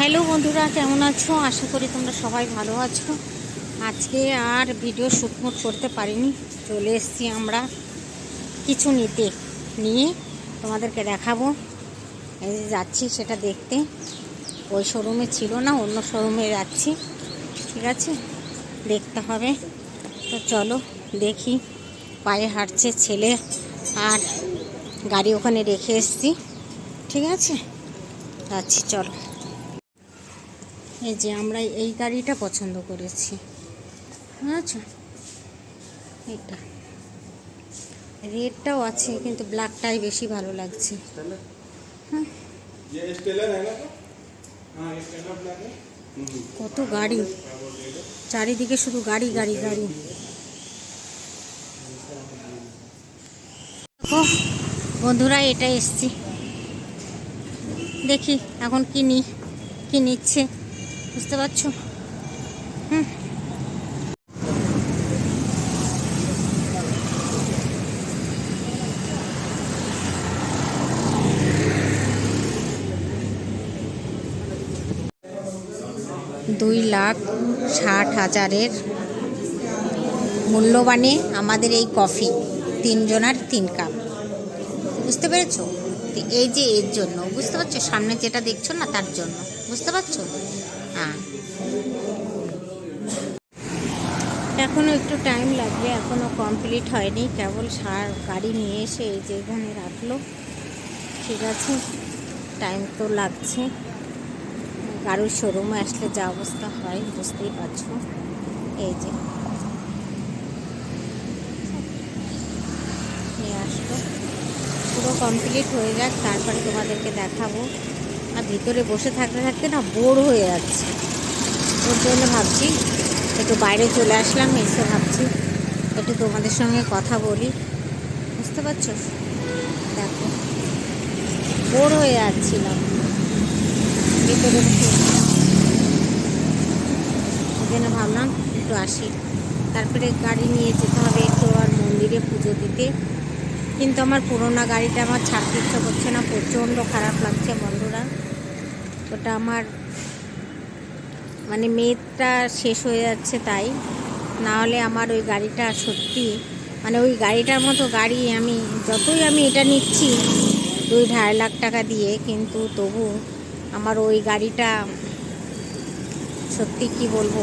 Hello বন্ধুরা, কেমন আছো? আশা করি তোমরা সবাই ভালো আছো। আজকে আর ভিডিও শ্যুটমুট করতে পারিনি। চলে এসেছি আমরা কিছু নিতে নিয়ে তোমাদেরকে দেখাবো। এই যে যাচ্ছি সেটা দেখতে। ওই শোরুমে ছিল না, অন্য শোরুমে যাচ্ছি। ঠিক আছে? দেখতে হবে। তো চলো দেখি। পায়ে হাঁটছে ছেলে আর গাড়ি ওখানে রেখে এসছি। ঠিক আছে? যাচ্ছি, চলো। এই যে আমরা এই গাড়িটা পছন্দ করেছি। বুঝেছ এটা রেডটাও আছে কিন্তু ব্ল্যাকটাই বেশি ভালো লাগছে। হ্যাঁ। কত গাড়ি। চারিদিকে শুধু গাড়ি গাড়ি গাড়ি। বন্ধুরা এটা এসছি। দেখি এখন কিনি কি নিচ্ছে। বুঝতে পারছ? হুম। দুই লাখ ষাট হাজারের মূল্যবানে আমাদের এই কফি তিনজনার তিন কাপ। বুঝতে পেরেছ? এই যে এর জন্য, বুঝতে পারছ? সামনে যেটা দেখছ না, তার জন্য। বুঝতে পারছ? এখনও একটু টাইম লাগবে এখনও কমপ্লিট হয়নি। কেবল সার গাড়ি নিয়ে এসে এই যে এখানে রাখল। ঠিক আছে টাইম তো লাগছে। কারোর শোরুমে আসলে যা অবস্থা হয়, বুঝতেই পারছ। এই যে। নিয়ে আসলো। পুরো কমপ্লিট হয়ে যাক, তারপরে তোমাদেরকে দেখাবো। আর ভিতরে বসে থাকতে থাকতে না বোর হয়ে যাচ্ছে। ওর জন্য ভাবছি একটু বাইরে চলে আসলাম, এসে ভাবছি একটু তোমাদের সঙ্গে কথা বলি। বুঝতে পারছ? দেখো, বোর হয়ে যাচ্ছিলাম। ভিতরে ওই জন্য ভাবলাম একটু আসি। তারপরে গাড়ি নিয়ে যেতে হবে একটু আর মন্দিরে পুজো দিতে। কিন্তু আমার পুরোনো গাড়িটা আমার ছাড়তে ইচ্ছা করছে না, প্রচণ্ড খারাপ লাগছে বন্ধুরা। ওটা আমার মানে মেয়েটা শেষ হয়ে যাচ্ছে তাই। না হলে আমার ওই গাড়িটা সত্যি মানে ওই গাড়িটার মতো গাড়ি আমি যতই আমি এটা নিচ্ছি দুই ঢাই লাখ টাকা দিয়ে, কিন্তু তবু আমার ওই গাড়িটা সত্যি কি বলব,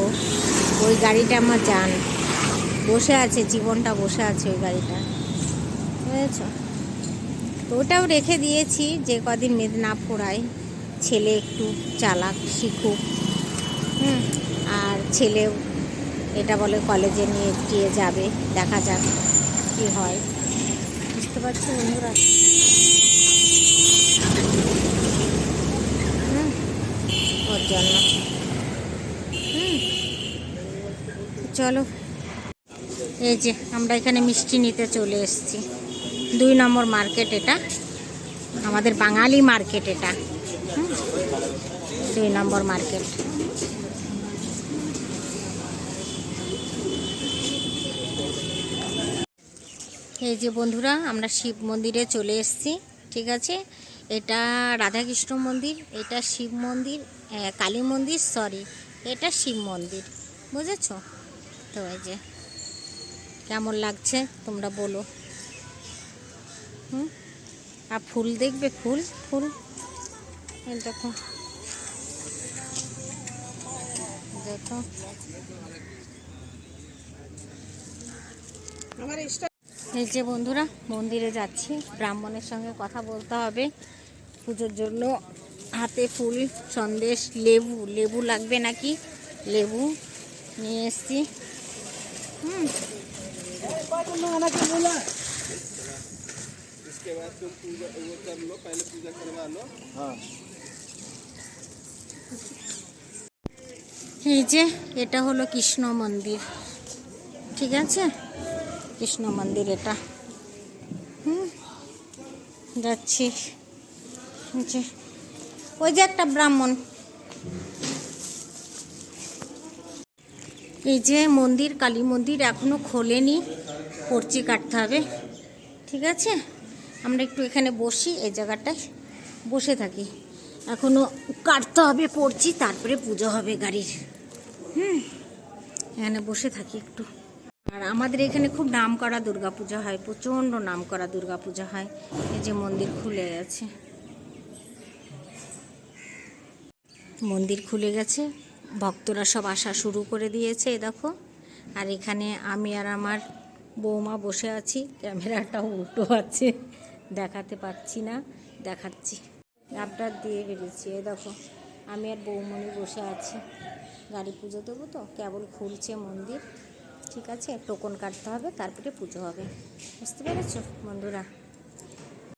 ওই গাড়িটা আমার জান। বসে আছে, জীবনটা বসে আছে ওই গাড়িটা। বুঝেছ? তো ওটাও রেখে দিয়েছি, যে কদিন মেদিনীপুরায় ছেলে একটু চালাক, শিখুক। হুম, আর ছেলেও এটা বলে কলেজে নিয়ে গিয়ে যাবে, দেখা যাক কী হয়। বুঝতে পারছ বন্ধুরা? হুম, ওর জন্য। হুম চলো। এই যে আমরা এখানে মিষ্টি নিতে চলে এসেছি। দুই নম্বর মার্কেট এটা। আমাদের বাঙালি মার্কেট এটা। দুই নম্বর মার্কেট। এই যে বন্ধুরা, আমরা শিব মন্দিরে চলে এসেছি, ঠিক আছে? এটা রাধাকৃষ্ণ মন্দির, এটা শিব মন্দির কালী মন্দির সরি এটা শিব মন্দির, বুঝেছ? তো এই যে, কেমন লাগছে তোমরা বলো। হুম? আর ফুল দেখবে? ফুল ফুল। দেখো দেখো এই যে বন্ধুরা মন্দিরে যাচ্ছি ব্রাহ্মণের সঙ্গে কথা বলতে হবে পুজোর জন্য হাতে ফুল সন্দেশ লেবু লেবু লাগবে নাকি লেবু নিয়ে এসছি হুম इसके बाद तुम पूजा वो कर लो पहले पूजा करवा लो हाँ এই যে, এটা হলো কৃষ্ণ মন্দির। ঠিক আছে? কৃষ্ণ মন্দির এটা। হুম, যাচ্ছি। ওই যে একটা ব্রাহ্মণ। এই যে মন্দির, কালী মন্দির এখনও খোলেনি পর্চি কাটতে হবে। ঠিক আছে? আমরা একটু এখানে বসি, এই জায়গাটায় বসে থাকি। এখনও কাটতে হবে পড়ছি তারপরে পুজো হবে গাড়ির। হুম। এখানে বসে থাকি একটু। আর আমাদের এখানে খুব নাম করা দুর্গাপূজা হয়, প্রচণ্ড নাম করা দুর্গাপূজা হয়। এই যে মন্দির খুলে গেছে। মন্দির খুলে গেছে। ভক্তরা সব আসা শুরু করে দিয়েছে দেখো। আর এখানে আমি আর আমার বৌমা বসে আছি। ক্যামেরাটা উল্টো আছে। দেখাতে পাচ্ছি না, দেখাচ্ছি। ল্যাপটপ দিয়ে বেরিয়েছি, এই দেখো। আমি আর বৌমণি বসে আছি। গাড়ি পুজো দেবো তো। কেবল খুলছে মন্দির। ঠিক আছে, টোকন কাটতে হবে, তারপরে পুজো হবে। বুঝতে পেরেছ বন্ধুরা?